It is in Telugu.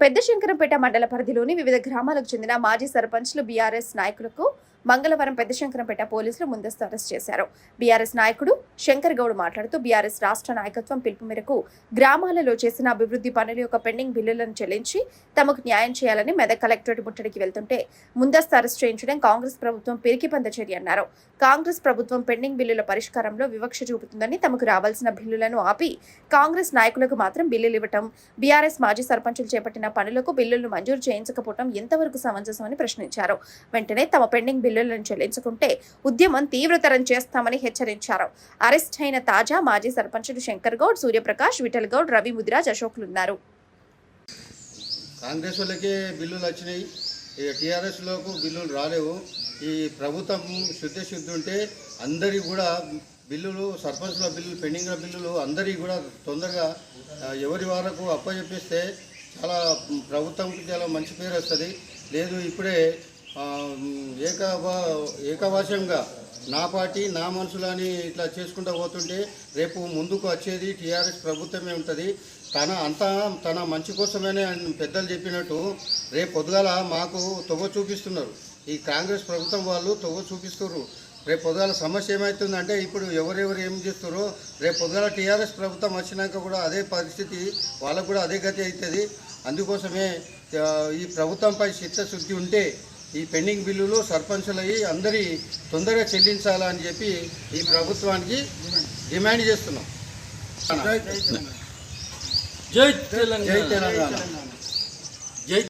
పెద్ద శంకరంపేట మండల పరిధిలోని వివిధ గ్రామాలకు చెందిన మాజీ సర్పంచ్లు బీఆర్ఎస్ నాయకులకు మంగళవారం పెద్ద శంకరంపేట పోలీసులు ముందస్తు అరెస్ట్ చేశారు. బీఆర్ఎస్ నాయకుడు శంకర్ గౌడ్ మాట్లాడుతూ బీఆర్ఎస్ రాష్ట్ర నాయకత్వం పిలుపు మేరకు గ్రామాలలో చేసిన అభివృద్ధి పనుల యొక్క పెండింగ్ బిల్లులను చెల్లించి తమకు న్యాయం చేయాలని మెదక్ కలెక్టరేట్ ముట్టడికి వెళ్తుంటే ముందస్తు అరెస్ట్ చేయించడం కాంగ్రెస్ ప్రభుత్వం పిరికిపంద చర్య అన్నారు. కాంగ్రెస్ ప్రభుత్వం పెండింగ్ బిల్లుల పరిష్కారంలో వివక్ష చూపుతుందని తమకు రావాల్సిన బిల్లులను ఆపి కాంగ్రెస్ నాయకులకు మాత్రం బిల్లులు ఇవ్వటం బీఆర్ఎస్ మాజీ సర్పంచులు చేపట్టిన పనులకు బిల్లులు మంజూరు చేయించకపోవడం ఎంతవరకు సమంజసమని ప్రశ్నించారు. వెంటనే తమ పెండింగ్ బిల్లులను చెల్లించుకుంటే ఉద్యమం తీవ్రతరం చేస్తామని హెచ్చరించారు. అరెస్ట్ అయిన తాజా మాజీ సర్పంచులు శంకర్ గౌడ్ సూర్యప్రకాష్ విఠల్ గౌడ్ రవి ముదిరాజ్ అశోక్లున్నారు కాంగ్రెస్ వాళ్ళకే బిల్లులు వచ్చినాయి. ఇక టీఆర్ఎస్లోకి బిల్లులు రాలేవు. ఈ ప్రభుత్వం శుద్ధి శుద్ధి ఉంటే అందరికి కూడా బిల్లులు సర్పంచ్ల బిల్లులు పెండింగ్ల బిల్లులు అందరికీ కూడా తొందరగా ఎవరి వరకు అప్పచెప్పిస్తే చాలా ప్రభుత్వంకి చాలా మంచి పేరు వస్తుంది. లేదు ఇప్పుడే ఆ, ఏకవా ఏకవాశంగా నా పార్టీ నా మనుషులని ఇట్లా చేసుకుంటూ పోతుంటే రేపు ముందుకు వచ్చేది టీఆర్ఎస్ ప్రభుత్వమే ఉంటుంది. తన అంతా తన మంచి కోసమేనే పెద్దలు చెప్పినట్టు రేపు పొద్దుగాల మాకు తొవ్వ చూపిస్తున్నారు. ఈ కాంగ్రెస్ ప్రభుత్వం వాళ్ళు తొవ్వ చూపిస్తున్నారు రేపు పొద్దుగాల సమస్య ఏమవుతుందంటే ఇప్పుడు ఎవరెవరు ఏం చేస్తారో రేపు పొద్దుగాల టీఆర్ఎస్ ప్రభుత్వం వచ్చినాక కూడా అదే పరిస్థితి వాళ్ళకు కూడా అదే గతి అవుతుంది. అందుకోసమే ఈ ప్రభుత్వంపై చిత్తశుద్ధి ఉంటే ఈ పెండింగ్ బిల్లులు సర్పంచులయ్యి అందరి తొందరగా చెల్లించాలని చెప్పి ఈ ప్రభుత్వానికి డిమాండ్ చేస్తున్నాం. జై తెలంగాణ. జై తెలంగాణ.